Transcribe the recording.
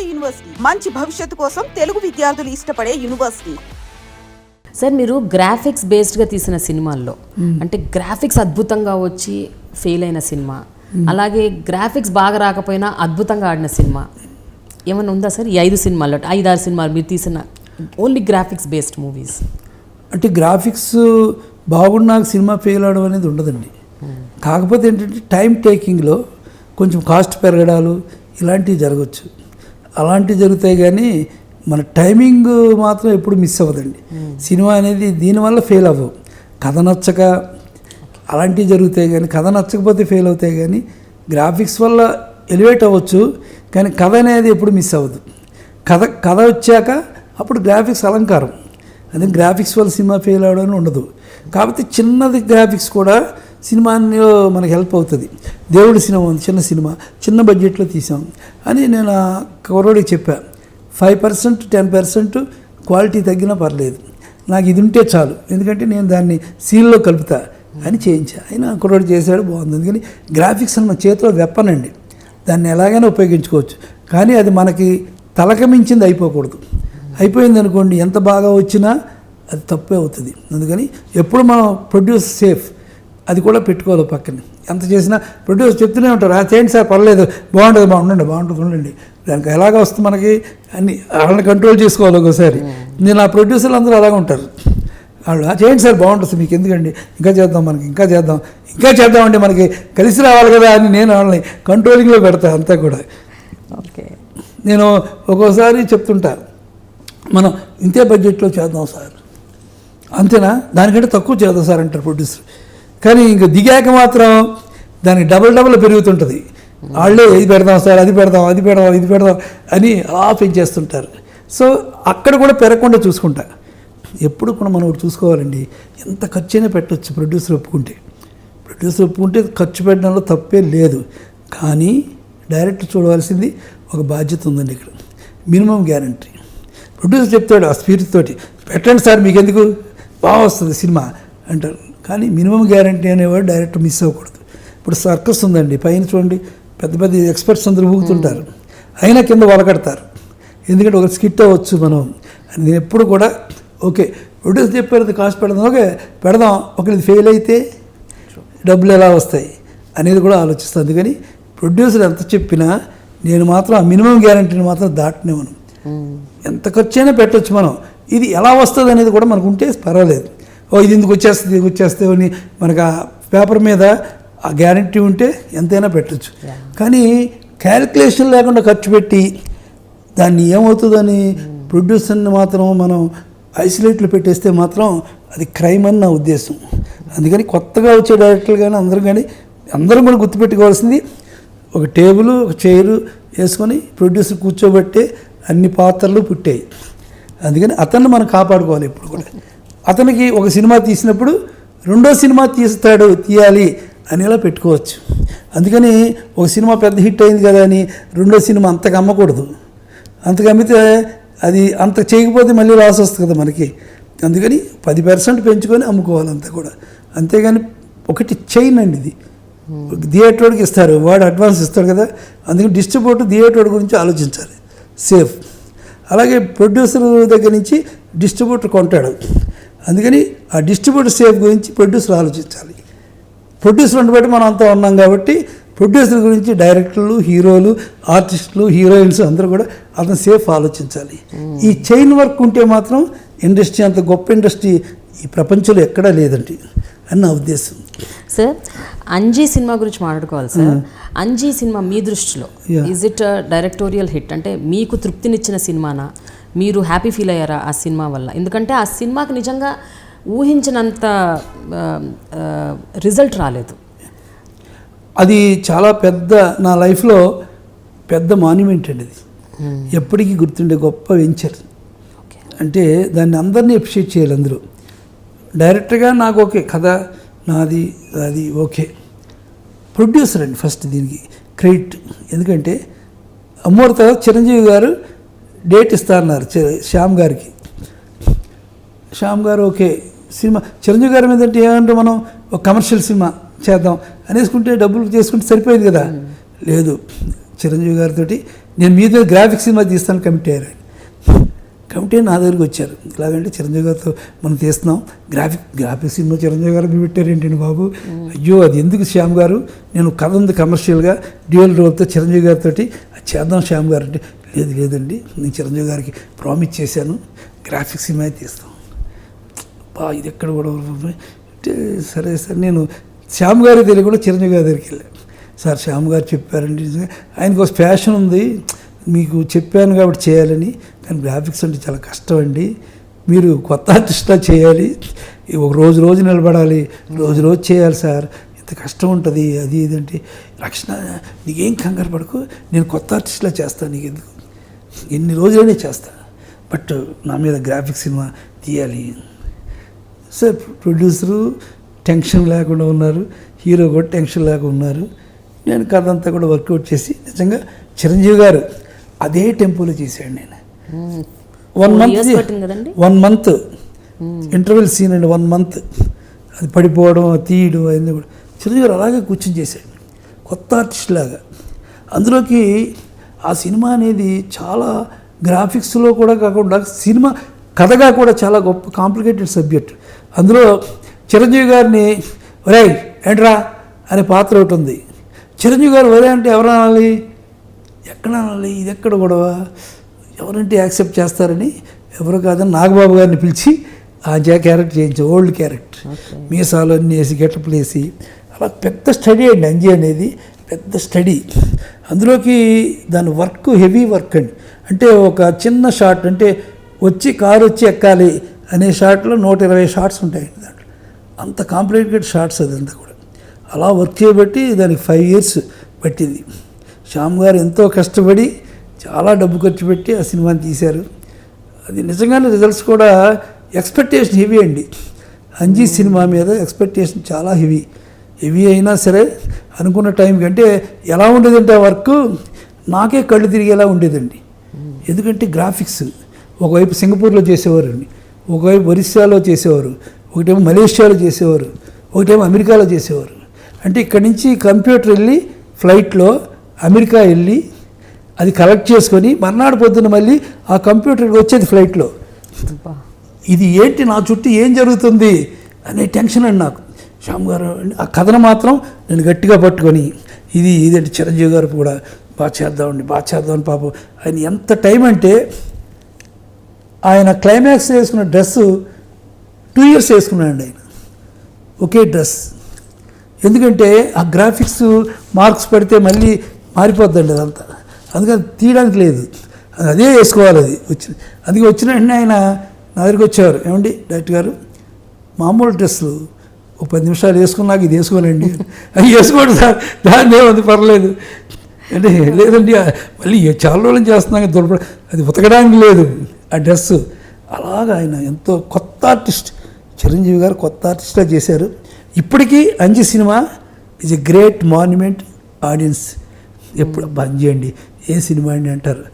నాడు యూనివర్సిటీ. మంచి భవిష్యత్తు కోసం తెలుగు విద్యార్థులు ఇష్టపడే యూనివర్సిటీ. సార్ మీరు గ్రాఫిక్స్ బేస్డ్గా తీసిన సినిమాల్లో అంటే గ్రాఫిక్స్ అద్భుతంగా వచ్చి ఫెయిల్ అయిన సినిమా అలాగే గ్రాఫిక్స్ బాగా రాకపోయినా అద్భుతంగా ఆడిన సినిమా ఏమైనా ఉందా సార్? ఈ ఐదు సినిమాల్లో ఐదు ఆరు సినిమాలు మీరు తీసిన ఓన్లీ గ్రాఫిక్స్ బేస్డ్ మూవీస్. అంటే గ్రాఫిక్స్ బాగున్నాక సినిమా ఫెయిల్ అవడం అనేది ఉండదండి. కాకపోతే ఏంటంటే టైం టేకింగ్లో కొంచెం కాస్ట్ పెరగడాలు ఇలాంటివి జరగచ్చు. అలాంటివి జరుగుతాయి కానీ మన టైమింగ్ మాత్రం ఎప్పుడు మిస్ అవ్వదండి. సినిమా అనేది దీనివల్ల ఫెయిల్ అవ్వవు. కథ నచ్చక అలాంటివి జరుగుతాయి కానీ కథ నచ్చకపోతే ఫెయిల్ అవుతాయి కానీ గ్రాఫిక్స్ వల్ల ఎలివేట్ అవ్వచ్చు కానీ కథ అనేది ఎప్పుడు మిస్ అవ్వదు. కథ కథ వచ్చాక అప్పుడు గ్రాఫిక్స్ అలంకారం. అదే గ్రాఫిక్స్ వల్ల సినిమా ఫెయిల్ అవడం ఉండదు. కాబట్టి చిన్నది గ్రాఫిక్స్ కూడా సినిమాలో మనకు హెల్ప్ అవుతుంది. దేవుడి సినిమా ఉంది చిన్న సినిమా చిన్న బడ్జెట్లో తీసాం. అని నేను ఆ కుర్రోడికి చెప్పాను five percent ten percent quality తగ్గినా పర్లేదు. నాకు ఇది ఉంటే చాలు. ఎందుకంటే నేను దాన్ని సీల్లో కలుపుతా అని చేయించా. ఆయన కుర్రోడు చేశాడు బాగుంది. అందుకని గ్రాఫిక్స్ అని మన చేతిలో వెప్పనండి. దాన్ని ఎలాగైనా ఉపయోగించుకోవచ్చు. కానీ అది మనకి తలక మించింది అయిపోకూడదు. అయిపోయింది అనుకోండి ఎంత బాగా వచ్చినా అది తప్పే అవుతుంది. అందుకని ఎప్పుడు మనం ప్రొడ్యూస్ సేఫ్ అది కూడా పెట్టుకోవాలి పక్కన. ఎంత చేసినా ప్రొడ్యూస్ చెప్తూనే ఉంటారు ఆ చేయండి సార్ పర్లేదు బాగుంటుంది బాగుండండి బాగుంటుంది ఉండండి. దానికి ఎలాగ వస్తుంది మనకి? అన్ని వాళ్ళని కంట్రోల్ చేసుకోవాలి ఒకసారి. నేను ఆ ప్రొడ్యూసర్లు అందరూ అలాగే ఉంటారు. వాళ్ళు "ఆ, చేయండి సార్ బాగుంటుంది మీకు ఎందుకండి? ఇంకా చేద్దాం మనకి ఇంకా చేద్దాం ఇంకా చేద్దామంటే మనకి కలిసి రావాలి కదా అని నేను వాళ్ళని కంట్రోలింగ్లో పెడతా అంతా కూడా. ఓకే. నేను ఒక్కోసారి చెప్తుంటా మనం ఇంతే బడ్జెట్లో చేద్దాం సార్. అంతేనా? దానికంటే తక్కువ చేద్దాం సార్ అంటారు ప్రొడ్యూసర్. కానీ ఇంక దిగాక మాత్రం దానికి డబల్ డబల్ పెరుగుతుంటుంది. వాళ్ళే ఇది పెడదాం సార్ అది పెడదాం అది పెడదాం ఇది పెడదాం అని అలా పెంచేస్తుంటారు సో అక్కడ కూడా పెరగకుండా చూసుకుంటా. ఎప్పుడు కూడా మనం ఒకటి చూసుకోవాలండి. ఎంత ఖర్చు అయినా పెట్టచ్చు ప్రొడ్యూసర్ ఒప్పుకుంటే. ప్రొడ్యూసర్ ఒప్పుకుంటే ఖర్చు పెట్టడంలో తప్పే లేదు. కానీ డైరెక్ట్ చూడవలసింది ఒక బాధ్యత ఉందండి ఇక్కడ. Minimum guarantee. ప్రొడ్యూసర్ చెప్తాడు ఆ స్పీరిట్ తోటి పెట్టండి సార్ మీకు ఎందుకు బాగా వస్తుంది సినిమా అంటారు. కానీ మినిమం గ్యారంటీ అనేవాడు డైరెక్టర్ మిస్ అవ్వకూడదు. ఇప్పుడు సర్కస్ ఉందండి పైన చూడండి పెద్ద పెద్ద ఎక్స్పర్ట్స్ అందరూ ఊగుతుంటారు. అయినా కింద వలకడతారు ఎందుకంటే ఒక స్కిట్ అవ్వచ్చు మనం. నేను ఎప్పుడు కూడా ఓకే ప్రొడ్యూసర్ చెప్పారు కాస్ట్ పెడదాం ఓకే పెడదాం. ఒకటి ఫెయిల్ అయితే డబ్బులు ఎలా వస్తాయి అనేది కూడా ఆలోచిస్తాను. అందుకని ప్రొడ్యూసర్ ఎంత చెప్పినా నేను మాత్రం ఆ మినిమం గ్యారంటీని మాత్రం దాటనివ్వను. ఎంత ఖర్చు అయినా పెట్టచ్చు మనం. ఇది ఎలా వస్తుంది అనేది కూడా మనకు ఉంటే పర్వాలేదు. ఓ ఇది ఎందుకు వచ్చేస్తుంది ఇది వచ్చేస్తుంది అని మనకు ఆ పేపర్ మీద ఆ గ్యారంటీ ఉంటే ఎంతైనా పెట్టచ్చు. కానీ క్యాలిక్యులేషన్ లేకుండా ఖర్చు పెట్టి దాన్ని ఏమవుతుందని ప్రొడ్యూసర్ని మాత్రం మనం ఐసోలేట్లో పెట్టేస్తే మాత్రం అది క్రైమ్ అని నా ఉద్దేశం. అందుకని కొత్తగా వచ్చే డైరెక్టర్లు కానీ అందరూ కానీ అందరం కూడా గుర్తుపెట్టుకోవాల్సింది ఒక టేబుల్ ఒక చైరు వేసుకొని ప్రొడ్యూసర్ కూర్చోబెట్టే అన్ని పాత్రలు పుట్టాయి. అందుకని అతన్ని మనం కాపాడుకోవాలి ఎప్పుడు కూడా. అతనికి ఒక సినిమా తీసినప్పుడు రెండో సినిమా తీస్తాడు తీయాలి అనేలా పెట్టుకోవచ్చు. అందుకని ఒక సినిమా పెద్ద హిట్ అయింది కదా అని రెండో సినిమా అంతగా అమ్మకూడదు అంతగా అమ్మితే అది అంత చేయకపోతే మళ్ళీ లాస్ వస్తుంది కదా మనకి. అందుకని పది పర్సెంట్ పెంచుకొని అమ్ముకోవాలి అంతా కూడా. అంతేగాని ఒకటి చైన్ అండి ఇది. థియేటర్కి ఇస్తారు. వాడు అడ్వాన్స్ ఇస్తాడు కదా. అందుకని డిస్ట్రిబ్యూటర్ థియేటర్ గురించి ఆలోచించాలి. సేఫ్ అలాగే ప్రొడ్యూసర్ దగ్గర నుంచి డిస్ట్రిబ్యూటర్ కొంటాడు. అందుకని ఆ డిస్ట్రిబ్యూటర్ సేఫ్ గురించి ప్రొడ్యూసర్ ఆలోచించాలి. ప్రొడ్యూసర్ బట్టి మనం అంతా ఉన్నాం కాబట్టి ప్రొడ్యూసర్ గురించి డైరెక్టర్లు హీరోలు ఆర్టిస్టులు హీరోయిన్స్ అందరూ కూడా అతను సేఫ్ ఆలోచించాలి. ఈ చైన్ వర్క్ ఉంటే మాత్రం ఇండస్ట్రీ అంత గొప్ప ఇండస్ట్రీ ఈ ప్రపంచంలో ఎక్కడా లేదండి. అని నా ఉద్దేశం. సార్ అంజీ సినిమా గురించి మాట్లాడుకోవాలి సార్. అంజీ సినిమా మీ దృష్టిలో. ఈజ్ ఇట్ డైరెక్టోరియల్ హిట్ అంటే మీకు తృప్తినిచ్చిన సినిమానా? మీరు హ్యాపీ ఫీల్ అయ్యారా ఆ సినిమా వల్ల? ఎందుకంటే ఆ సినిమాకి నిజంగా ఊహించినంత రిజల్ట్ రాలేదు. అది చాలా పెద్ద నా లైఫ్లో పెద్ద మాన్యుమెంట్ అండి అది. ఎప్పటికీ గుర్తుండే గొప్ప వెంచర్ అంటే దాన్ని అందరినీ అప్రిషియేట్ చేయాలి అందరూ. డైరెక్టర్గా నాకు ఓకే కథ నాది అది ఓకే. ప్రొడ్యూసర్ అండి ఫస్ట్ దీనికి క్రెడిట్. ఎందుకంటే అమ్మోరు తర్వాత చిరంజీవి గారు డేట్ ఇస్తారన్నారు శ్యామ్ గారికి. శ్యామ్ గారు ఓకే సినిమా చిరంజీవి గారి మీద అంటే ఏమంటే మనం ఒక కమర్షియల్ సినిమా చేద్దాం అనేసుకుంటే డబ్బులు చేసుకుంటే సరిపోయింది కదా. లేదు చిరంజీవి గారితో నేను మీతో గ్రాఫిక్స్ సినిమా తీస్తాను కమిటీ అయ్యారు. కమిటీ నా దగ్గరికి వచ్చారు. ఇలాగంటే చిరంజీవి గారితో మనం తీస్తున్నాం. గ్రాఫిక్ గ్రాఫిక్ సినిమా చిరంజీవి గారు పెట్టారేంటండి బాబు? అయ్యో అది ఎందుకు శ్యామ్ గారు? నేను కథ ఉంది కమర్షియల్గా డ్యూయల్ రోల్తో చిరంజీవి గారితో అది చేద్దాం శ్యామ్ గారు అంటే లేదు లేదండి. నేను చిరంజీవి గారికి ప్రామిస్ చేశాను. గ్రాఫిక్ సినిమా తీస్తాం. బా ఇది ఎక్కడ కూడా అంటే సరే సార్ నేను శ్యామ్ గారి దగ్గర కూడా చిరంజీవి గారి దగ్గరికి వెళ్ళాను. సార్ శ్యామ్ గారు చెప్పారండి. ఆయనకు ఒక ఫ్యాషన్ ఉంది. మీకు చెప్పాను కాబట్టి చేయాలని. కానీ గ్రాఫిక్స్ అంటే చాలా కష్టం అండి. మీరు కొత్త ఆర్టిస్ట్లా చేయాలి. ఒక రోజు రోజు నిలబడాలి. రోజు రోజు చేయాలి సార్. ఇంత కష్టం ఉంటుంది. అది ఇది అంటే రక్షణ నీకేం కంగారు పడకు. నేను కొత్త ఆర్టిస్ట్లా చేస్తాను నీకు ఎందుకు ఎన్ని రోజులనే చేస్తా. బట్ నా మీద గ్రాఫిక్ సినిమా తీయాలి. సార్ ప్రొడ్యూసరు టెన్షన్ లేకుండా ఉన్నారు. హీరో కూడా టెన్షన్ లేకుండా ఉన్నారు. నేను కథ అంతా కూడా వర్కౌట్ చేసి నిజంగా చిరంజీవి గారు అదే టెంపోలో చేశాడు నేను. One month? One month interval scene అండి వన్ మంత్ అది పడిపోవడం తీయడం అవన్నీ కూడా. చిరంజీవి గారు అలాగే కూర్చొని చేశాడు. కొత్త ఆర్టిస్ట్ లాగా. అందులోకి ఆ సినిమా అనేది చాలా గ్రాఫిక్స్లో కూడా కాకుండా సినిమా కథగా కూడా చాలా గొప్ప కాంప్లికేటెడ్ సబ్జెక్ట్ అందులో చిరంజీవి గారిని ఒరే ఏంట్రా? అనే పాత్ర ఒకటి ఉంది. చిరంజీవి గారు ఒరే అంటే ఎవరు అనాలి? ఎక్కడ అనాలి? ఇది ఎక్కడ గొడవ? ఎవరంటే యాక్సెప్ట్ చేస్తారని ఎవరు కాదని నాగబాబు గారిని పిలిచి ఆ జా క్యారెక్టర్ చేయించి ఓల్డ్ క్యారెక్టర్. మీసాలు అన్నీ వేసి గెటప్లు వేసి అలా పెద్ద స్టడీ అండి అంజీ అనేది పెద్ద స్టడీ. అందులోకి దాని వర్క్ హెవీ వర్క్ అండి. అంటే ఒక చిన్న షాట్ అంటే వచ్చి కారు వచ్చి ఎక్కాలి అనే షాట్లో నూట ఇరవై షార్ట్స్ ఉంటాయండి దాంట్లో. అంత కాంప్లికేటెడ్ షార్ట్స్ అదంతా కూడా. అలా వర్క్ చేయబట్టి దానికి ఫైవ్ ఇయర్స్ పట్టింది. శ్యామ్ గారు ఎంతో కష్టపడి చాలా డబ్బు ఖర్చు పెట్టి ఆ సినిమాని తీశారు. అది నిజంగానే రిజల్ట్స్ కూడా ఎక్స్పెక్టేషన్ హెవీ అండి. అంజీ సినిమా మీద ఎక్స్పెక్టేషన్ చాలా హెవీ హెవీ అయినా సరే అనుకున్న టైం కంటే ఎలా ఉండేదంటే ఆ వర్క్ నాకే కళ్ళు తిరిగేలా ఉండేదండి. ఎందుకంటే గ్రాఫిక్స్ ఒకవైపు సింగపూర్లో చేసేవారండి ఒకవైపు ఒరిస్సాలో చేసేవారు ఒకటేమో మలేషియాలో చేసేవారు ఒకటేమో అమెరికాలో చేసేవారు. అంటే ఇక్కడి నుంచి కంప్యూటర్ వెళ్ళి ఫ్లైట్లో అమెరికా వెళ్ళి అది కలెక్ట్ చేసుకొని మర్నాడు పొద్దున్న మళ్ళీ ఆ కంప్యూటర్కి వచ్చేది ఫ్లైట్లో. ఇది ఏంటి నా చుట్టూ ఏం జరుగుతుంది అనే టెన్షన్ అండి నాకు. శ్యామ్ గారు ఆ కథను మాత్రం నేను గట్టిగా పట్టుకొని ఇది ఇదేంటి చిరంజీవి గారు కూడా బాగా చేద్దామండి బాగా చేద్దామని పాపం ఆయన ఎంత టైం అంటే ఆయన క్లైమాక్స్ వేసుకున్న డ్రెస్ టూ ఇయర్స్ వేసుకున్నాడండి ఆయన. ఒకే డ్రెస్. ఎందుకంటే ఆ గ్రాఫిక్స్ మార్క్స్ పడితే మళ్ళీ మారిపోద్దండి అదంతా. అందుకని తీయడానికి లేదు. అది అదే వేసుకోవాలి అది. వచ్చిన అందుకే వచ్చిన వెంటనే ఆయన నా దగ్గరికి వచ్చేవారు. ఏమండి డైరెక్టర్ గారు మామూలు డ్రెస్సులు ఒక పది నిమిషాలు వేసుకున్నాక ఇది వేసుకోనండి అది వేసుకోండి సార్. దాన్ని ఏమంది పర్లేదు. అంటే లేదండి మళ్ళీ చాలా రోజులు చేస్తున్నాక దొరక అది ఉతకడానికి లేదు. ఆ డ్రెస్ అలాగా ఆయన ఎంతో కొత్త ఆర్టిస్ట్. చిరంజీవి గారు కొత్త ఆర్టిస్ట్గా చేశారు. ఇప్పటికీ Anji cinema is a great monument audience. ఎప్పుడు బంద్ చేయండి ఏ సినిమా అండి అంటారు?